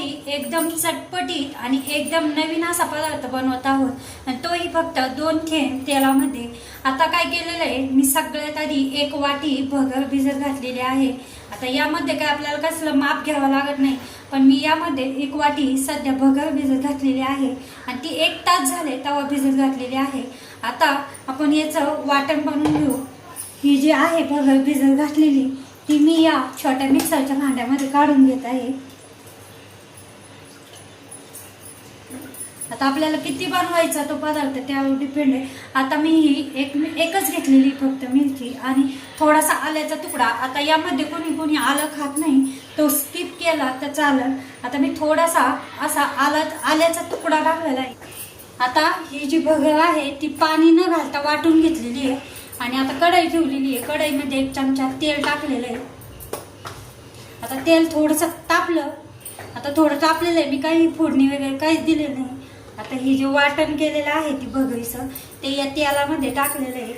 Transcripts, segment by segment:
तुमच्यासाठी एकदम चटपटीत आणि एकदम नवीन असा पदार्थ बनवत आहोत. आणि तोही फक्त दोन खेम तेलामध्ये. आता काय केलेलं आहे? मी सगळ्यात आधी एक वाटी भगर भिजत घातलेली आहे. आता यामध्ये काय आपल्याला कसलं माप घ्यावं लागत नाही पण मी यामध्ये एक वाटी सध्या भगर भिजत घातलेली आहे. आणि ती एक तास झाले तवा भिजत घातलेली आहे. आता आपण याचं वाटण बनवून घेऊ. ही जी आहे भगर भिजत घातलेली ती मी या छोट्या मिक्सरच्या भांड्यामध्ये काढून घेत आहे. आता आपल्याला किती बनवायचा तो पदार्थ त्यावर डिपेंड आहे. आता मी ही एक एकच घेतलेली फक्त मिरची आणि थोडासा आल्याचा तुकडा. आता यामध्ये कोणी कोणी आलं खात नाही. तो स्किप केला तर चालत आता मी थोडासा असा आला आल्याचा तुकडा टाकलेला आहे. आता ही जी भगर आहे ती पाणी न घालता वाटून घेतलेली आहे. आणि आता कढई ठेवलेली आहे. कढईमध्ये एक चमचा तेल टाकलेलं आहे. आता तेल थोडंसं तापलं. आता थोडं तापलेलं आहे. मी काही फोडणी वगैरे काहीच दिले नाही. आता हे जे वाटण केलेलं आहे ती भगरीचं ते या तेलामध्ये टाकलेलं आहे.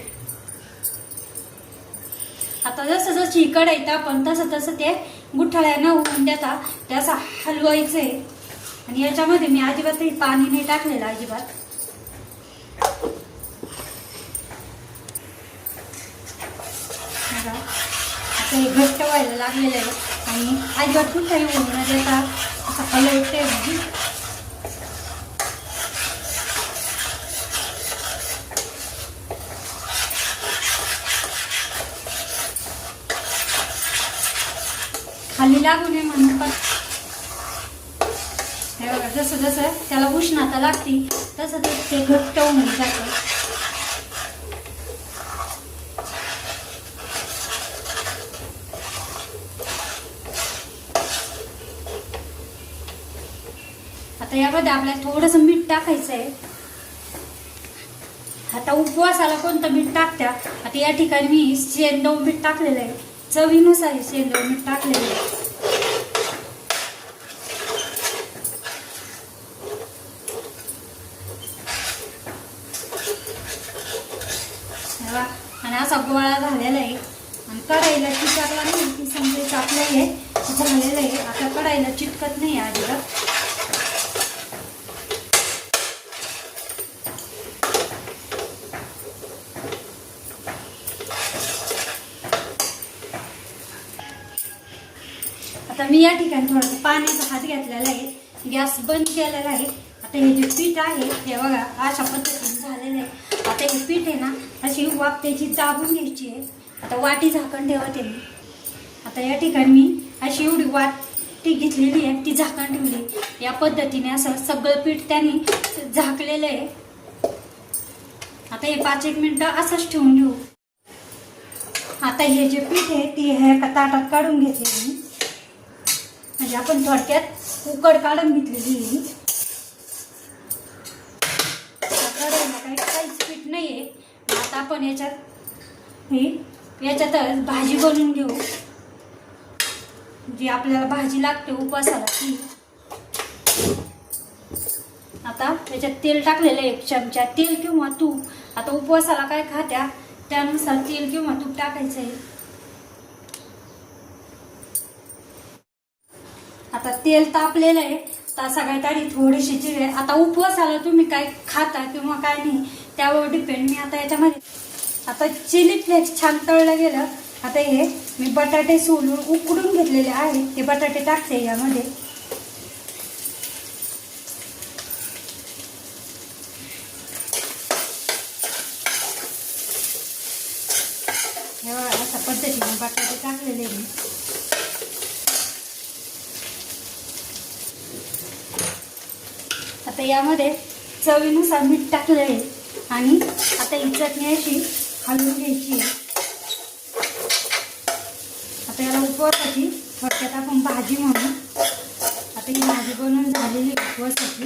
आता जसं जसं ही कढई आपण तसं तसं ते गुठळ्यानं न होऊन देता ते असं हलवायचं आहे आणि याच्यामध्ये मी अजिबातही पाणी नाही टाकलेलं अजिबात. आता हे घट्ट व्हायला लागलेलं आहे. आणि अजिबात कुठेही होऊन न देता असं हलवते अगदी खाली लागू नये म्हणून पण हे बघा जसं जसं त्याला उष्णता लागते तसं तसं ते घट्ट होऊन जातं. आता यामध्ये आपल्याला थोडंसं मीठ टाकायचं आहे आता उपवासाला कोणतं मीठ टाकत्या? आता या ठिकाणी मी शेंदव मीठ टाकलेलं आहे. चवीनुसार शेंदव मीठ टाकलेलं आहे हे बघा. आणि असा गोळा झालेला आहे आणि कढाईला चिटकला नाही की समजायचं आपलं हे झालेलं आहे. आता कढाईला चिटकत नाही अजिबात. आता मी या ठिकाणी थोडंसं पाण्याचा हात घेतलेला आहे. गॅस बंद केलेला आहे. आता हे जे पीठ आहे हे बघा अशा पद्धतीने झालेलं आहे. आता हे पीठ आहे ना अशी वाप त्याची दाबून घ्यायची आहे. आता वाटी झाकण ठेवते मी. आता या ठिकाणी मी अशी एवढी वाटी घेतलेली आहे ती झाकण ठेवली या पद्धतीने असं सगळं पीठ त्यांनी झाकलेलं आहे. आता हे पाच एक मिनटं असंच ठेवून घेऊ आता हे जे पीठ आहे ती ह्या एका ताटात काढून घेते मी म्हणजे आपण थोडक्यात उकड काढून घेतलेली आहे. आता काही काहीच पीठ नाही आहे आता आपण याच्यात हे याच्यातच भाजी बनवून घेऊ. जी आपल्याला भाजी लागते उपवासाला ती. आता त्याच्यात तेल टाकलेलं आहे एक चमचा. तेल किंवा तूप. आता उपवासाला काय खात्या? त्यानुसार तेल किंवा तूप टाकायचं आहे आता तेल तापलेलं आहे. तर सगळ्यात आधी थोडीशी जिरे आता उपवासाला तुम्ही काय खाता किंवा काय नाही त्यावर डिपेंड मी आता याच्यामध्ये आता चिली फ्लेक्स छान तळलं गेलं. आता हे मी बटाटे सोलून उकडून घेतलेले आहेत ते बटाटे टाकते यामध्ये. अशा पद्धतीने बटाटे टाकलेले मी. आता यामध्ये चवीनुसार मीठ टाकलं आहे. आणि आता ही चटणी अशी हलवून घ्यायची आहे. त्याला याला उपवासाची थोडक्यात आपण भाजी म्हणू. आता ही भाजी बनवून झालेली उपवासाची.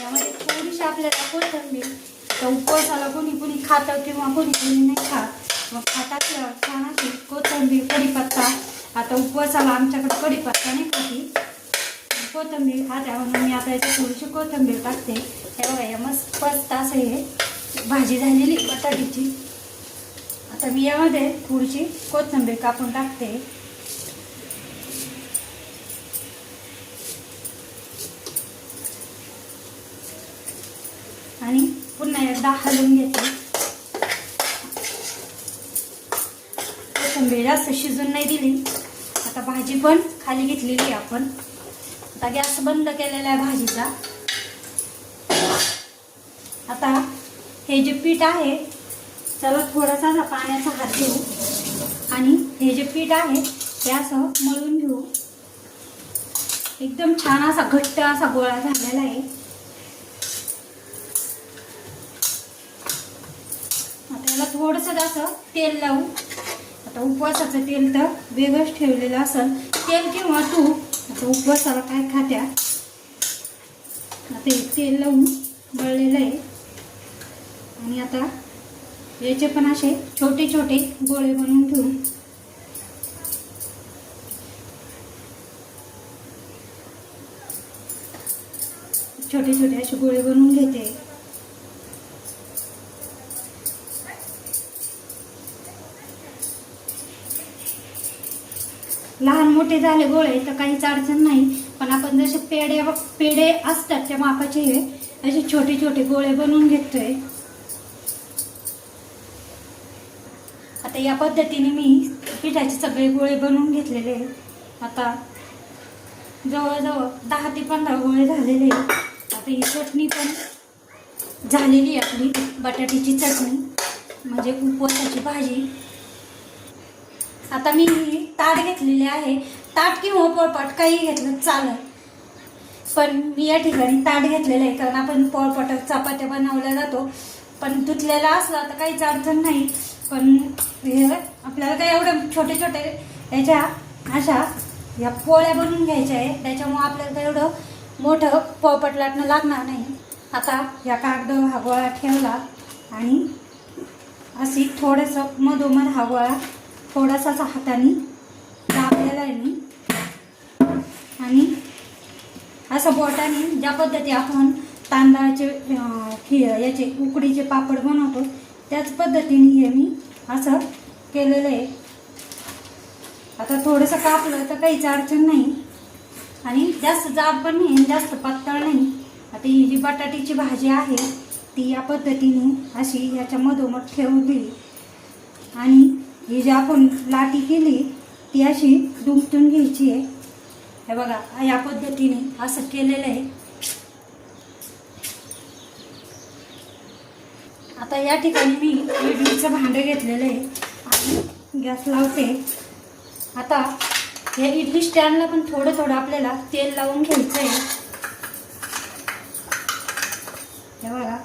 यामध्ये थोडीशी आपल्याला कोथंबीर. तर उपवासाला कोणी कोणी खातं किंवा कोणी कोणी नाही खात. मग खातात छान अशी कोथिंबीर कढीपत्ता. आता उपवासाला आमच्याकडे कढीपत्ता नाही खाती. कोथिंबीर खात्या म्हणून मी आता याची थोडीशी कोथिंबीर टाकते. हे बघा या मस्त मस्त असं हे भाजी झालेली बटाट्याची. आता मी यामध्ये थोडीशी कोथिंबीर कापून टाकते आणि पुन्हा हलवून घेते. कोथिंबीर जास्त शिजून नाही दिली. आता भाजी पण खाली घेतलेली आपण. आता गॅस बंद केलेला आहे भाजीचा. आता हे जे पीठ आहे त्याला थोडासा असा पाण्याचा हात घेऊ. आणि हे जे पीठ आहे ते असं मळून घेऊ. एकदम छान असा घट्ट असा गोळा झालेला आहे आता याला थोडंसं असं तेल लावू आता उपवासाचं तेल तर वेगळंच ठेवलेलं असेल. तेल किंवा तूप आता उपवासाला काय खात्या? आता हे तेल लावून मळलेलं आहे. आणि आता याचे पण असे छोटे छोटे गोळे बनवून ठेवू छोटे छोटे असे गोळे बनवून घेते. लहान मोठे झाले गोळे तर काहीच अडचण नाही. पण आपण जसे पेढे पेढे असतात त्या मापाचे हे असे छोटे छोटे गोळे बनवून घेतोय. आता या पद्धतीने मी पिठाचे सगळे गोळे बनवून घेतलेले आता जवळजवळ दहा ते पंधरा गोळे झालेले आता ही चटणी पण झालेली आहे आपली बटाट्याची चटणी म्हणजे उपवासाची भाजी. आता मी ताट घेतलेली आहे. ताट किंवा पोळपाट काही घेतलं चालत पण मी या ठिकाणी ताट घेतलेलं आहे कारण आपण पोळपाटात चपात्या बनवल्या जातो. पण धुतलेला असला तर काहीच अडचण नाही. पण हे आपल्याला काही एवढं छोटे छोटे याच्या अशा या पोळ्या बनवून घ्यायच्या आहे. त्याच्यामुळं आपल्याला काही एवढं मोठं पोळपट लाटणं लागणार नाही. आता या कागद हा गोळा ठेवला आणि अशी थोडंसं मधोमध हा गोळा थोडासाच हाताने दाबलेला आहे मी. आणि असं बोटाने ज्या पद्धती आपण तांदळाचे खि याचे उकडीचे पापड बनवतो त्याच पद्धतीने हे मी असं केलेलं आहे. आता थोडंसं कापलं तर काहीच अडचण नाही. आणि जास्त जाड पण नाही आणि जास्त पातळ नाही. आता ही जी बटाट्याची भाजी आहे ती या पद्धतीने अशी याच्या मधोमध ठेवून दिली. आणि ही जी आपण लाटी केली ती अशी दुमटून घ्यायची आहे. हे बघा या पद्धतीने असं केलेलं आहे. आता या ठिकाणी मी इडलीचं भांडं घेतलेलं आहे आणि गॅस लावते. आता या इडली स्टँडला पण थोडं थोडं आपल्याला तेल लावून घ्यायचं आहे. हे बघा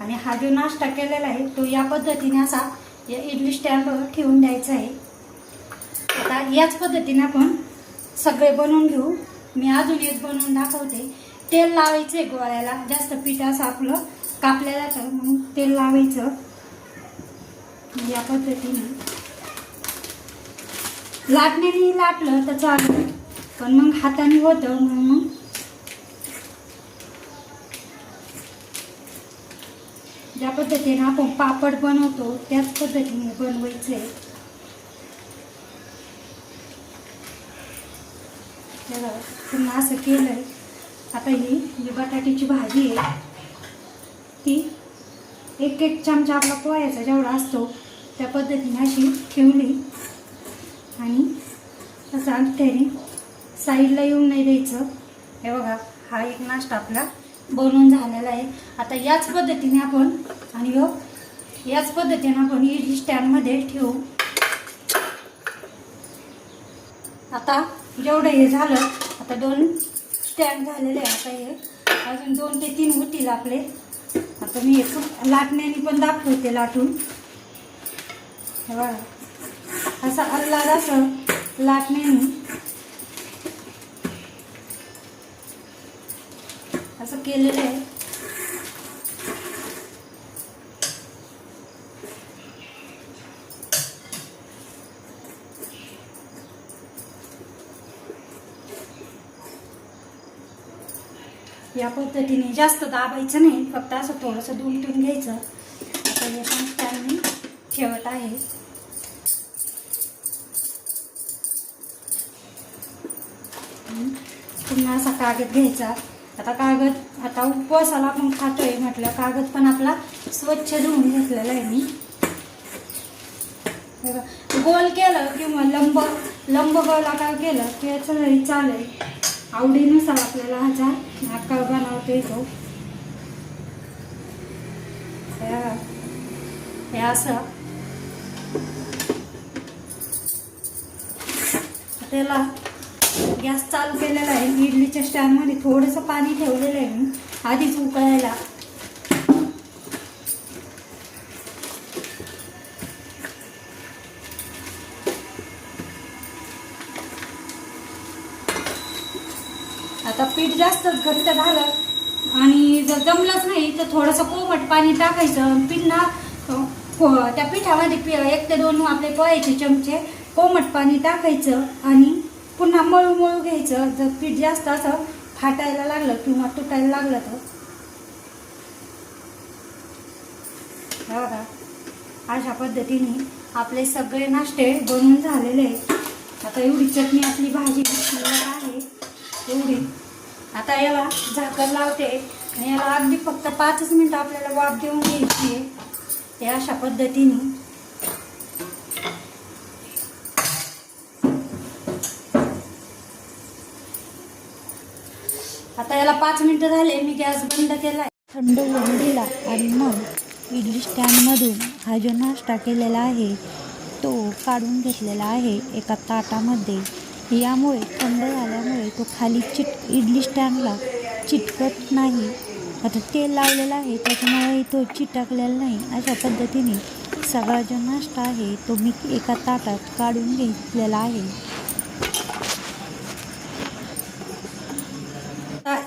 आणि हा जो नाश्ता केलेला आहे तो या पद्धतीने असा या इडली स्टँडवर ठेवून द्यायचं आहे. आता याच पद्धतीने आपण सगळे बनवून घेऊ. मी अजून एक बनवून दाखवते. तेल लावायचं आहे गोळ्याला. जास्त पीठ असं आपलं कापल्या जातं. म्हणून तेल लावायचं. या पद्धतीने. लाटण्याने लाटलं तर चालेल. पण मग हाताने होतं म्हणून मग ज्या पद्धतीने आपण पापड बनवतो त्याच पद्धतीने बनवायचं. आहे पुन्हा असं केलंय. आता ही जी बटाट्याची भाजी आहे ती एक एक चमचा आपला पोह्याचा जेवढा असतो त्या पद्धतीने अशी ठेवली. आणि असं अंगठ्याने साईडला येऊन नाही द्यायचं. हे बघा हा एक नाश्ता आपला बनवून झालेला आहे. आता याच पद्धतीने आपण आणि हो याच पद्धतीनं आपण इडली स्टँडमध्ये ठेवू. आता जेवढं हे झालं आता दोन स्टँड झालेले आता हे अजून दोन ते तीन होतील आपले. आता मी एक लाटण्याने पण दाखवते लाटून. हे बघा. असं अल्लाद असं लाटण्याने. असं केलेलं आहे. या पद्धतीने जास्त दाबायचं नाही. फक्त असं थोडंसं दुमटून घ्यायचं. आता हे पण स्टँड मी ठेवत आहे. पुन्हा असा कागद घ्यायचा. आता कागद आता उपवासाला आपण खातोय म्हटलं कागद पण आपला स्वच्छ धुवून घेतलेला आहे मी. गोल केलं किंवा लंब लंब गोलाकार केलं की याचं चालेल. आवडीनुसार आपल्याला ह्याचा नाका बनवता येतो हे असं. त्याला गॅस चालू केलेला आहे इडलीच्या स्टँडमध्ये थोडंसं पाणी ठेवलेलं आहे मी. आधीच उकळायला. आता पीठ जास्तच घट्ट झालं आणि जर जमलंच नाही तर थोडंसं कोमट पाणी टाकायचं पीठ ना हो, त्या पिठामध्ये पि- एक ते दोन आपले पोह्याचे चमचे कोमट पाणी टाकायचं आणि पुन्हा मळू मळू घ्यायचं. जर पीठ जास्त असं फाटायला लागलं किंवा तुटायला लागलं तर. अशा पद्धतीने आपले सगळे नाश्ते बनवून झालेले आहेत. आता एवढी चटणी आपली भाजी आहे. एवढी आता याला झाकण लावते आणि याला अगदी फक्त पाचच मिनटं आपल्याला वाफ देऊन घ्यायची आहे. हे अशा पद्धतीने. आता याला पाच मिनटं झाले मी गॅस बंद केला थंड होऊन दिला आणि मग इडली स्टँडमधून हा जो नाश्ता केलेला आहे तो काढून घेतलेला आहे एका ताटामध्ये. यामुळे थंड झाल्यामुळे तो खाली चिट इडली स्टँडला चिटकत नाही. आता तेल लावलेलं आहे त्याच्यामुळे तो चिटकलेला नाही. अशा पद्धतीने सगळा जो नाश्ता आहे तो मी एका ताटात काढून घेतलेला आहे.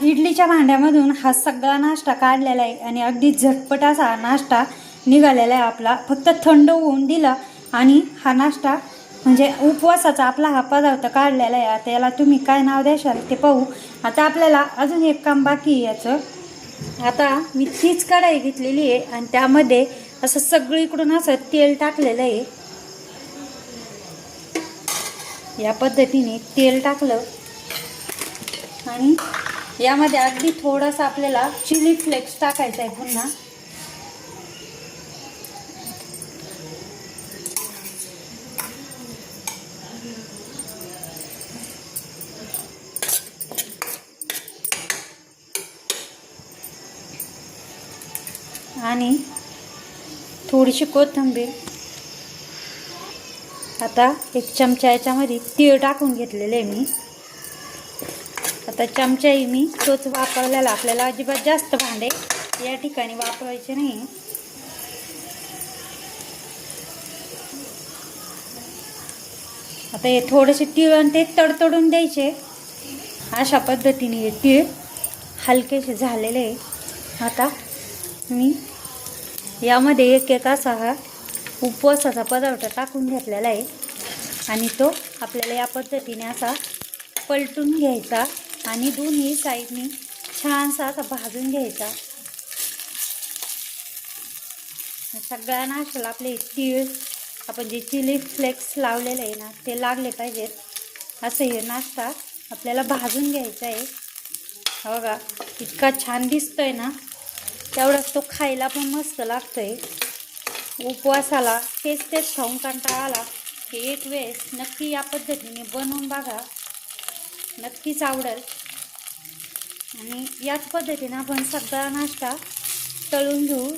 इडलीच्या भांड्यामधून हा सगळा नाश्ता काढलेला आहे आणि अगदी झटपट असा नाश्ता निघालेला आहे आपला. फक्त थंड होऊन दिला आणि हा नाश्ता म्हणजे उपवासाचा आपला हा पदार्थ काढलेला आहे. आता याला तुम्ही काय नाव द्याशाल ते पाहू. आता आपल्याला अजून एक काम बाकी आहे याचं. आता मी तीच कढाई घेतलेली आहे आणि त्यामध्ये असं सगळीकडून असं तेल टाकलेलं आहे. या पद्धतीने तेल टाकलं. आणि यामध्ये अगदी थोडंसं आपल्याला चिली फ्लेक्स टाकायचं आहे पुन्हा. आणि थोडीशी कोथिंबीर. आता एक चमचा याच्यामध्ये तीळ टाकून घेतलेले आहे मी. आता चमचाही मी तोच वापरलेला आपल्याला अजिबात जास्त भांडे या ठिकाणी वापरायचे नाही आता हे थोडेसे तीळ आणि ते तडतडून द्यायचे. अशा पद्धतीने हे तीळ हलकेसे झालेले आहे. आता मी. यामध्ये एक एक असा हा उपवासाचा पदार्थ टाकून घेतलेला आहे. आणि तो आपल्याला या पद्धतीने असा पलटून घ्यायचा आणि दोन्ही साईडनी छानसा असा भाजून घ्यायचा. सगळ्या नाश्त्याला आपले तीळ आपण जे चिली फ्लेक्स लावलेले आहे ना ते लागले पाहिजेत. असं हे नाश्ता आपल्याला भाजून घ्यायचा आहे. बघा इतका छान दिसतोय ना. तेवढाच तो खायला पण मस्त लागतोय. उपवासाला तेच तेच खाऊन कंटाळा आला की एक वेळेस नक्की या पद्धतीने बनवून बघा. नक्कीच आवडेल. आणि याच पद्धतीनं आपण सगळा नाश्ता तळून घेऊ.